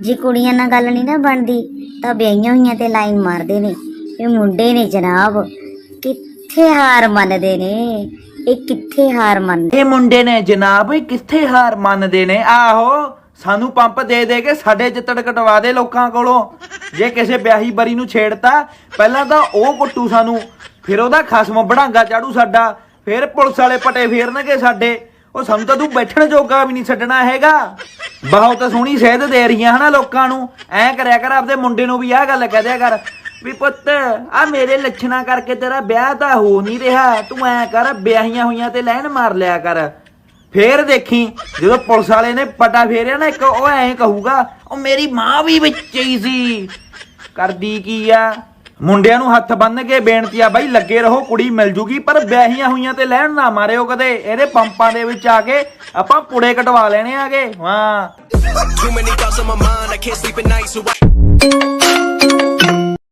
ਜੇ ਕੁੜੀਆਂ ਨਾਲ ਗੱਲ ਨਹੀਂ ਨਾ ਬਣਦੀ, ਤਾਂ ਵਿਆਹੀਆਂ ਹੋਈਆਂ ਤੇ ਲਾਈਨ ਮਾਰਦੇ ਨੇ। ਇਹ ਮੁੰਡੇ ਨੇ ਜਨਾਬ, ਕਿੱਥੇ ਹਾਰ ਮੰਨਦੇ ਨੇ? ਇਹ ਕਿੱਥੇ ਹਾਰ ਮੰਨਦੇ? ਇਹ ਮੁੰਡੇ ਨੇ ਜਨਾਬ, ਇਹ ਕਿੱਥੇ ਹਾਰ ਮੰਨਦੇ ਨੇ? ਆਹੋ, ਸਾਨੂੰ ਪੰਪ ਦੇ ਦੇ ਕੇ ਸਾਡੇ ਚਿੱਤੜ ਕਟਵਾ ਦੇ ਲੋਕਾਂ ਕੋਲੋਂ। ਜੇ ਕਿਸੇ ਵਿਆਹੀ ਬਰੀ ਨੂੰ ਛੇੜਤਾ, ਪਹਿਲਾਂ ਤਾਂ ਉਹ ਕੁੱਟੂ ਸਾਨੂੰ। ਫਿਰ ਉਹਦਾ ਖਸਮ ਬੜਾਂਗਾ ਚਾੜੂ ਸਾਡਾ। ਫਿਰ ਪੁਲਿਸ ਵਾਲੇ ਪਟੇ ਫੇਰਨਗੇ ਸਾਡੇ। ਉਹ ਸਾਨੂੰ ਤਾਂ ਤੂੰ ਬੈਠਣ ਜੋਗਾ ਵੀ ਨਹੀਂ ਛੱਡਣਾ ਹੈਗਾ। ਬਹੁਤ ਸੋਹਣੀ ਸੇਧ ਦੇ ਰਹੀਆਂ ਹਨਾ ਲੋਕਾਂ ਨੂੰ। ਐਂ ਕਰਿਆ ਕਰ, ਆਪਦੇ ਮੁੰਡੇ ਨੂੰ ਵੀ ਆਹ ਗੱਲ ਕਹਿ ਦਿਆ ਕਰ, ਵੀ ਪੁੱਤ ਆ ਮੇਰੇ ਲੱਛਣਾ ਕਰਕੇ ਤੇਰਾ ਵਿਆਹ ਤਾਂ ਹੋ ਨਹੀਂ ਰਿਹਾ। ਤੂੰ ਐ ਕਰ, ਵਿਆਹੀਆਂ ਹੋਈਆਂ ਤੇ ਲੈਣ ਮਾਰ ਲਿਆ ਕਰ। ਫੇਰ ਦੇਖੀ, ਜਦੋਂ ਪੁਲਿਸ ਵਾਲੇ ਨੇ ਪਟਾ ਫੇਰਿਆ ਨਾ ਇੱਕ, ਉਹ ਐਂ ਕਹੂਗਾ, ਉਹ ਮੇਰੀ ਮਾਂ ਵੀ ਵਿੱਚ ਹੀ ਸੀ। ਕਰਦੀ ਕੀ ਆ? ਮੁੰਡਿਆਂ ਨੂੰ ਹੱਥ ਬੰਨ ਕੇ ਬੇਨਤੀ ਆ ਬਾਈ ਲੱਗੇ ਰਹੋ, ਕੁੜੀ ਮਿਲ ਜੂਗੀ, ਪਰ ਵਿਆਹੀਆਂ ਹੋਈਆਂ ਤੇ ਲੈਣ ਨਾ ਮਾਰਿਓ ਕਦੇ। ਇਹਦੇ ਪੰਪਾਂ ਦੇ ਵਿੱਚ ਆ ਕੇ ਆਪਾਂ ਕੁੜੇ ਕਟਵਾ ਲੈਣੇ ਆਗੇ। ਹਾਂ